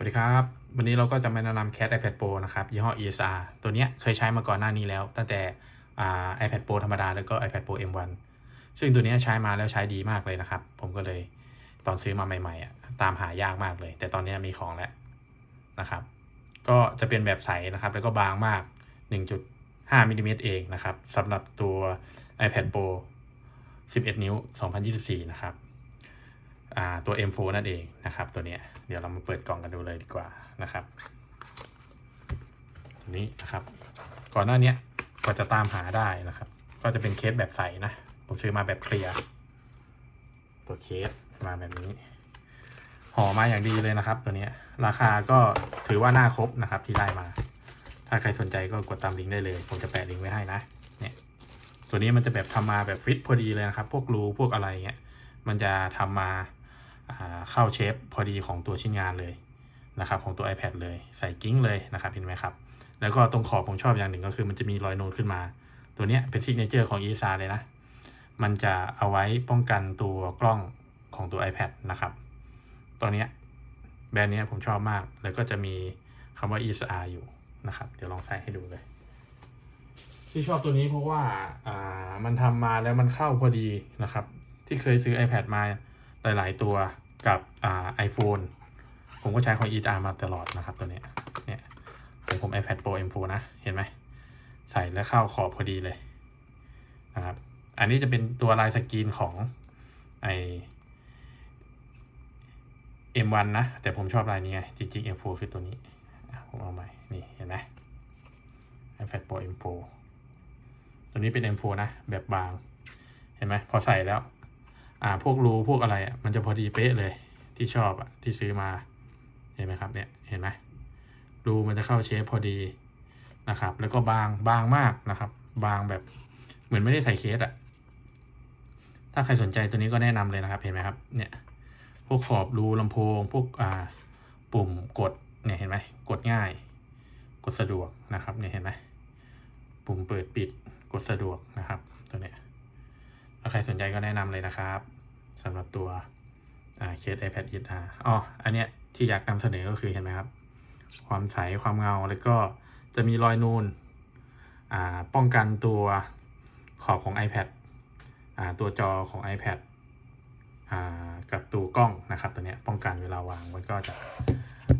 สวัสดีครับ วันนี้เราก็จะมาแนะนำ Cat iPad Pro นะครับ ยี่ห้อ ESR ตัวเนี้ยเคยใช้มาก่อนหน้านี้แล้ว ตั้งแต่ iPad Pro ธรรมดา แล้วก็ iPad Pro M1 ซึ่งตัวนี้ใช้มาแล้วใช้ดีมากเลยนะครับ ผมก็เลยตอนซื้อมาใหม่ๆอะตามหายากมากเลย แต่ตอนนี้มีของแล้วนะครับ ก็จะเป็นแบบใสนะครับ แล้วก็บางมาก 1.5มิลลิเมตรเองนะครับสำหรับตัว iPad Pro 11 นิ้ว 2024 นะครับ ตัว M4 นั่นเองนะครับตัวเนี้ยเดี๋ยวเรามาเปิดกล่องกันดูเลยดีกว่านะครับนี้นะครับ ก่อนหน้านี้ก็จะตามหาได้นะครับ ก็จะเป็นเคสแบบใสนะ ผมซื้อมาแบบเคลียร์ตัวเคสมาแบบนี้ห่อมาอย่างดีเลยนะครับ ตัวนี้ราคาก็ถือว่าน่าครบนะครับที่ได้มา ถ้าใครสนใจก็กดตามลิงก์ได้เลย ผมจะแปะลิงก์ไว้ให้นะเนี่ยตัวนี้มันจะแบบทำมาแบบฟิตพอดีเลยนะครับ พวกรูพวกอะไรเงี้ยมันจะทำมาอ่า เข้าเชฟพอดีของตัวชิ้นงานเลยนะครับของตัว iPad เลยใส่กิ้งเลยนะครับเห็นไหมครับ แล้วก็ตรงขอบผมชอบอย่างหนึ่งก็คือมันจะมีรอยนูนขึ้นมา ตัวนี้เป็นซิกเนเจอร์ของ e s a เลยนะ มันจะเอาไว้ป้องกันตัวกล้องของตัว iPad นะครับ ตัวนี้แบรนด์นี้ผมชอบมาก แล้วก็จะมีคำว่า e s a อยู่นะครับ เดี๋ยวลองใส่ให้ดูเลย ที่ชอบตัวนี้เพราะว่า อ่า มันทำมาแล้วมันเข้าพอดีนะครับ ที่เคยซื้อ iPad มา หลาย ๆ ตัวกับอ่า iPhone ผมก็ใช้ของ e r มาตลอดนะครับตัวนี้เนี่ยผมผม iPad Pro M4 นะ เห็นไหม ใส่แล้วเข้าขอบพอดีเลยนะครับ อันนี้จะเป็นตัวลายสกรีนของไอ M1 นะ แต่ผมชอบลายนี้ไงจริงๆ M4 คือตัวนี้ ผมเอาใหม่ นี่ เห็นไหม iPad Pro M4 ตัวนี้เป็น M4 นะ แบบบาง เห็นไหม พอใส่แล้ว อ่าพวกรูพวกอะไรอะมันจะพอดีเป๊ะเลยที่ชอบอะที่ซื้อมาเห็นไหมครับเนี่ยเห็นไหมรูมันจะเข้าเชฟพอดีนะครับ แล้วก็บางบางมากนะครับ บางแบบเหมือนไม่ได้ใส่เคสอะถ้าใครสนใจตัวนี้ก็แนะนำเลยนะครับเห็นไหมครับเนี่ยพวกขอบรูลำโพง พวกอ่าปุ่มกดเนี่ยเห็นไหมกดง่าย กดสะดวกนะครับเนี่ยเห็นไหมปุ่มเปิดปิดกดสะดวกนะครับตัวเนี้ย ใครสนใจก็แนะนำเลยนะครับสำหรับตัวเคส iPad e r อ๋ออันเนี้ยที่อยากนำเสนอก็คือเห็นไหมครับ ความใสความเงาแล้วก็จะมีรอยนูนอ่าป้องกันตัวขอบของ iPad อ่าตัวจอของ iPad อ่ากับตัวกล้องนะครับตัวเนี้ยป้องกันเวลาวางมันก็จะ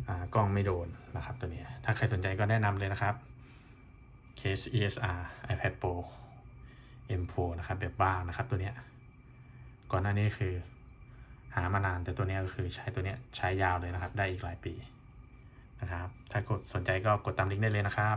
อ่ากล้องไม่โดนนะครับตัวเนี้ยถ้าใครสนใจก็แนะนำเลยนะครับ Case ESR iPad Pro M4 นะครับแบบบ้างนะครับตัวเนี้ยก่อนหน้านี้คือหามานานแต่ตัวนี้ก็คือใช้ตัวเนี้ยใช้ยาวเลยนะครับ ได้อีกหลายปีนะครับ ถ้ากดสนใจก็กดตามลิงก์ได้เลยนะครับ